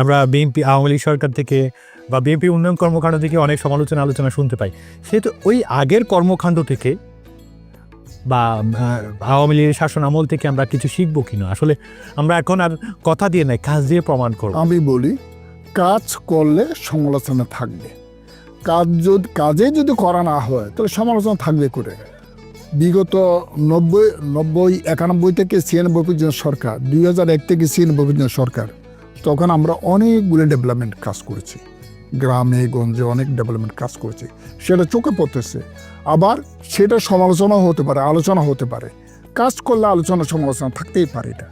আমরা বিএনপি, আওয়ামী লীগ সরকার থেকে বা বিএনপি উন্নয়ন কর্মকাণ্ড থেকে অনেক সমালোচনা, আলোচনা শুনতে পাই। সেহেতু ওই আগের কর্মকাণ্ড থেকে বা আওয়ামী লীগের শাসন আমল থেকে আমরা কিছু শিখব কিনা আসলে আমরা এখন আর কথা দিয়ে নাই, কাজ দিয়ে প্রমাণ করব। আমি বলি, কাজ করলে সমালোচনা থাকবে। কাজ যদি, কাজে যদি করা না হয়, তাহলে সমালোচনা থাকবে করে বিগত নব্বই নব্বই, একানব্বই থেকে ছিয়ানব্বই পর্যন্ত সরকার, দুই হাজার এক থেকে ছিয়ানব্বই পর্যন্ত সরকার, তখন আমরা অনেকগুলো ডেভেলপমেন্ট কাজ করেছি। গ্রামে, গঞ্জে অনেক ডেভেলপমেন্ট কাজ করেছি। সেটা চোখে পড়তেছে। আবার সেটা সমালোচনা হতে পারে, আলোচনা হতে পারে। কাজ করলে আলোচনা, সমালোচনা থাকতেই পারে এটা।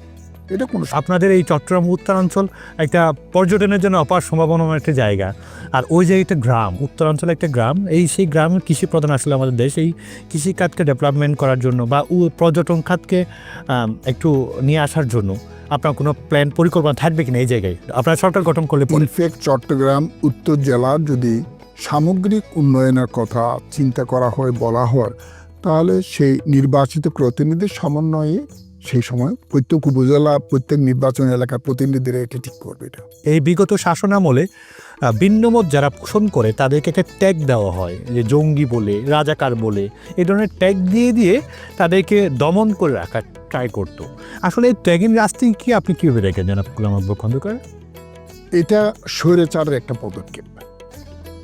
এটা কোনো আপনাদের এই চট্টগ্রাম উত্তরাঞ্চল একটা পর্যটনের জন্য অপার সম্ভাবনাময় একটা জায়গা। আর ওই জায়গাটা গ্রাম উত্তরাঞ্চলে একটা গ্রাম এই সেই গ্রামের কৃষি প্রধান আসলে আমাদের দেশ। এই কৃষি খাতকে ডেভেলপমেন্ট করার জন্য বা পর্যটন খাতকে একটু নিয়ে আসার জন্য আপনার কোনো প্ল্যান পরিকল্পনা থাকবে কিনা এই জায়গায়? আপনার সরকার গঠন করলে পরে। ইনফ্যাক্ট চট্টগ্রাম উত্তর জেলার যদি সামগ্রিক উন্নয়নের কথা চিন্তা করা হয় বলা হয় তাহলে সেই নির্বাচিত প্রতিনিধির সমন্বয়ে সেই সময় প্রত্যেক উপজেলা প্রত্যেক নির্বাচন এলাকার প্রতিনিধিরা এটি ঠিক করবে এটা। এই বিগত শাসন আমলে আহ, ভিন্নমত যারা পোষণ করে তাদেরকে একটা ট্যাগ দেওয়া হয় যে জঙ্গি বলে রাজাকার বলে এই ধরনের ট্যাগ দিয়ে দিয়ে তাদেরকে দমন করে রাখার ট্রাই করতো। আসলে এই ট্যাগিং রাজনীতি কি আপনি কীভাবে দেখেন জনাব গুলাম আকবর খন্দকার? এটা স্বৈরাচারের একটা পদক্ষেপ।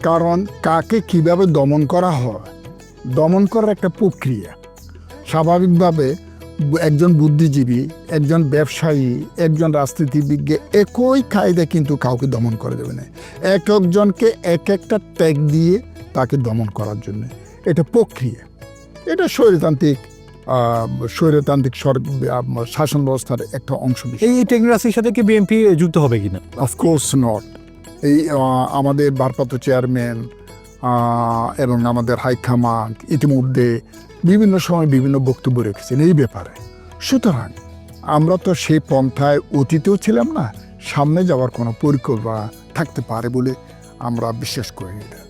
কারণ কাকে কীভাবে দমন করা হয় দমন করার একটা প্রক্রিয়া। স্বাভাবিকভাবে একজন বুদ্ধিজীবী একজন ব্যবসায়ী একজন রাজনীতিবিজ্ঞ একই কায়দা কিন্তু কাউকে দমন করে দেবে না। এক একজনকে এক একটা ট্যাগ দিয়ে তাকে দমন করার জন্য। এটা প্রক্রিয়া। এটা স্বৈরতান্ত্রিক আহ, স্বৈরতান্ত্রিক শাসন ব্যবস্থার একটা অংশ এই রাজনীতির সাথে কি বিএনপি যুক্ত হবে কিনা? অফকোর্স নট এই আমাদের ভারপ্রাপ্ত চেয়ারম্যান এবং আমাদের হাইকমান্ড ইতিমধ্যে বিভিন্ন সময় বিভিন্ন বক্তব্য রেখেছেন এই ব্যাপারে। সুতরাং আমরা তো সেই পন্থায় অতীতেও ছিলাম না, সামনে যাওয়ার কোনো পরিকল্পনা থাকতে পারে বলে আমরা বিশ্বাস করি এটা।